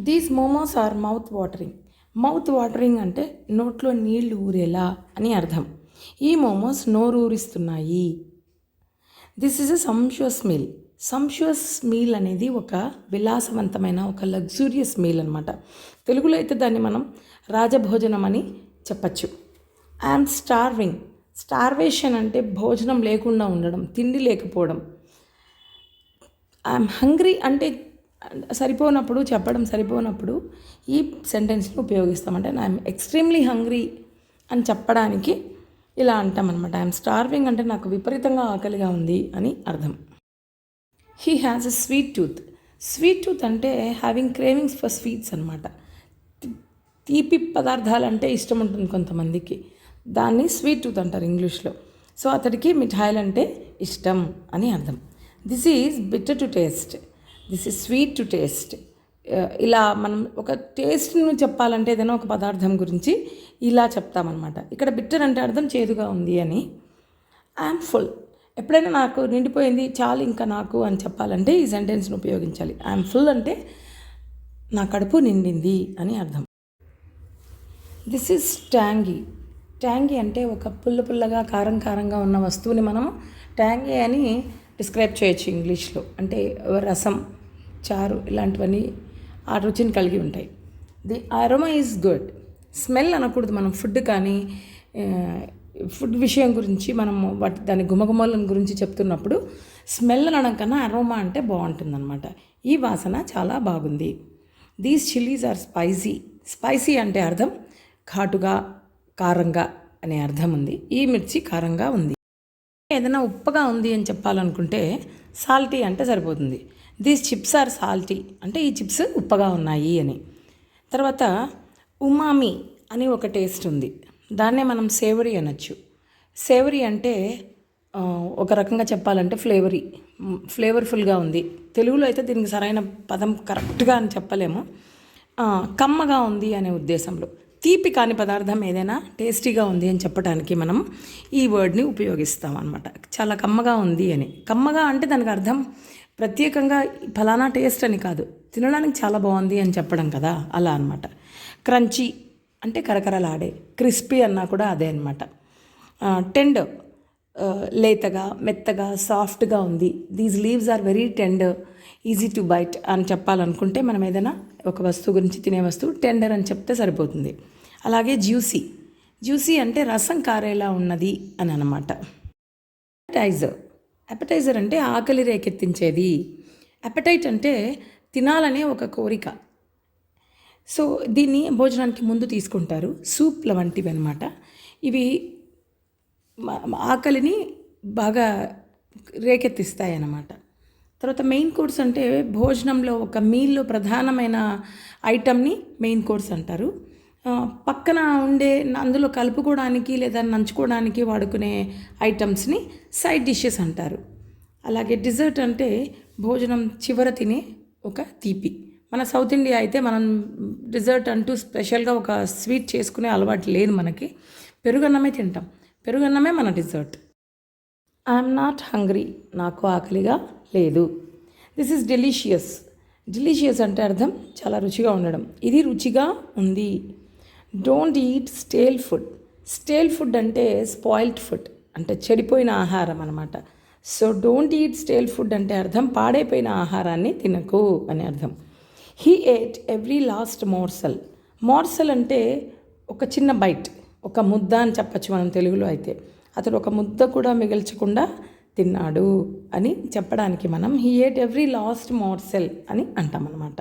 These momos are mouth watering mouth watering అంటే నోట్లో నీళ్ళు ఊరేలా అని అర్థం. ఈ momos నోరూరిస్తున్నాయి this is a sumptuous meal sumptuous meal అనేది ఒక విలాసవంతమైన ఒక లగ్జూరియస్ మీల్ అనమాట తెలుగులో అయితే దాన్ని మనం రాజభోజనం అని చెప్పచ్చు. ఐఎమ్ స్టార్వింగ్ స్టార్వేషన్ అంటే భోజనం లేకుండా ఉండడం తిండి లేకపోవడం. ఐఎమ్ హంగ్రీ అంటే సరిపోనప్పుడు చెప్పడం సరిపోనప్పుడు ఈ సెంటెన్స్ని ఉపయోగిస్తాం. అంటే ఐఎమ్ ఎక్స్ట్రీమ్లీ హంగ్రీ అని చెప్పడానికి ఇలా అంటామన్నమాట. ఐఎమ్ స్టార్వింగ్ అంటే నాకు విపరీతంగా ఆకలిగా ఉంది అని అర్థం. He has a sweet tooth sweet tooth అంటే హ్యావింగ్ క్రేవింగ్స్ ఫర్ స్వీట్స్ అనమాట తీపి పదార్థాలు అంటే ఇష్టం ఉంటుంది కొంతమందికి. దాన్ని స్వీట్ టూత్ అంటారు ఇంగ్లీష్లో. సో అతడికి మిఠాయిలు అంటే ఇష్టం అని అర్థం. This is bitter to taste this is sweet to taste. ఇలా మనం ఒక టేస్ట్ను చెప్పాలంటే ఏదైనా ఒక పదార్థం గురించి ఇలా చెప్తామన్నమాట. ఇక్కడ బిట్టర్ అంటే అర్థం చేదుగా ఉంది అని. ఐఎమ్ ఫుల్ ఎప్పుడైనా నాకు నిండిపోయింది చాలు ఇంకా నాకు అని చెప్పాలంటే ఈ సెంటెన్స్ను ఉపయోగించాలి. ఐఎమ్ ఫుల్ అంటే నా కడుపు నిండింది అని అర్థం. దిస్ ఇస్ ట్యాంగీ ట్యాంగీ అంటే ఒక పుల్ల పుల్లగా కారం కారంగా ఉన్న వస్తువుని మనం ట్యాంగీ అని డిస్క్రైబ్ చేయొచ్చు ఇంగ్లీష్లో. అంటే రసం. చారు ఇలాంటివన్నీ ఆ రుచిని కలిగి ఉంటాయి. The aroma is good. Smell అనకూడదు మనం ఫుడ్ కానీ ఫుడ్ విషయం గురించి మనం వాటి దాని గుమగుమలను గురించి చెప్తున్నప్పుడు స్మెల్ అనడం కన్నా అరోమా అంటే బాగుంటుందన్నమాట. ఈ వాసన చాలా బాగుంది. These chillies are spicy. Spicy అంటే అర్థం ఘాటుగా కారంగా అనే అర్థం ఉంది. ఈ మిర్చి కారంగా ఉంది. ఏదైనా ఉప్పగా ఉంది అని చెప్పాలనుకుంటే సాల్టీ అంటే సరిపోతుంది. దీస్ చిప్స్ ఆర్ సాల్టీ అంటే ఈ చిప్స్ ఉప్పగా ఉన్నాయి అని. తర్వాత ఉమామి అని ఒక టేస్ట్ ఉంది. దాన్నే మనం సేవరీ అనొచ్చు. సేవరీ అంటే ఒక రకంగా చెప్పాలంటే ఫ్లేవరీ ఫ్లేవర్ఫుల్గా ఉంది. తెలుగులో అయితే దీనికి సరైన పదం కరెక్ట్గా అని చెప్పలేము. కమ్మగా ఉంది అనే ఉద్దేశంలో. తీపి కాని పదార్థం ఏదైనా టేస్టీగా ఉంది అని చెప్పడానికి మనం ఈ వర్డ్ని ఉపయోగిస్తాం అనమాట చాలా కమ్మగా ఉంది అని. కమ్మగా అంటే దానికి అర్థం ప్రత్యేకంగా ఫలానా టేస్ట్ అని కాదు. తినడానికి చాలా బాగుంది అని చెప్పడం కదా అలా అనమాట క్రంచీ అంటే కరకరలాడే క్రిస్పీ అన్నా కూడా అదే అనమాట టెండర్ లేతగా మెత్తగా సాఫ్ట్గా ఉంది. These leaves are very tender easy to bite అని చెప్పాలనుకుంటే మనం ఏదైనా ఒక వస్తువు గురించి తినే వస్తువు టెండర్ అని చెప్తే సరిపోతుంది. అలాగే జ్యూసీ జ్యూసీ అంటే రసం కారేలా ఉన్నది అని అనమాట అపెటైజర్ అపెటైజర్ అంటే ఆకలి రేకెత్తించేది. అపటైట్ అంటే తినాలనే ఒక కోరిక. సో దీన్ని భోజనానికి ముందు తీసుకుంటారు. సూప్ల వంటివి అనమాట ఇవి ఆకలిని బాగా రేకెత్తిస్తాయి అన్నమాట తర్వాత మెయిన్ కోర్స్ అంటే భోజనంలో ఒక మీల్లో ప్రధానమైన ఐటమ్ని మెయిన్ కోర్స్ అంటారు. పక్కన ఉండే అందులో కలుపుకోవడానికి లేదా నంచుకోవడానికి వాడుకునే ఐటమ్స్ని సైడ్ డిషెస్ అంటారు. అలాగే డిజర్ట్ అంటే భోజనం చివర తినే ఒక తీపి. మన సౌత్ ఇండియా అయితే మనం డిజర్ట్ అంటూ స్పెషల్గా ఒక స్వీట్ చేసుకునే అలవాటు లేదు మనకి. పెరుగన్నమే తింటాం. పెరుగన్నమే మన డిజర్ట్. ఐఎమ్ నాట్ హంగ్రీ నాకు ఆకలిగా లేదు. This is delicious. డెలీషియస్ అంటే అర్థం చాలా రుచిగా ఉండడం. ఇది రుచిగా ఉంది. Don't eat stale food. Stale food అంటే స్పాయిల్డ్ ఫుడ్ అంటే చెడిపోయిన ఆహారం అనమాట so don't eat stale food అంటే అర్థం పాడైపోయిన ఆహారాన్ని తినకు అని అర్థం. He ate every last morsel. Morsel అంటే ఒక చిన్న బైట్. ఒక ముద్ద అని చెప్పచ్చు మనం తెలుగులో అయితే. అతడు ఒక ముద్ద కూడా మిగల్చకుండా తిన్నాడు అని చెప్పడానికి మనం he ate every last morsel అని అంటామన్నమాట.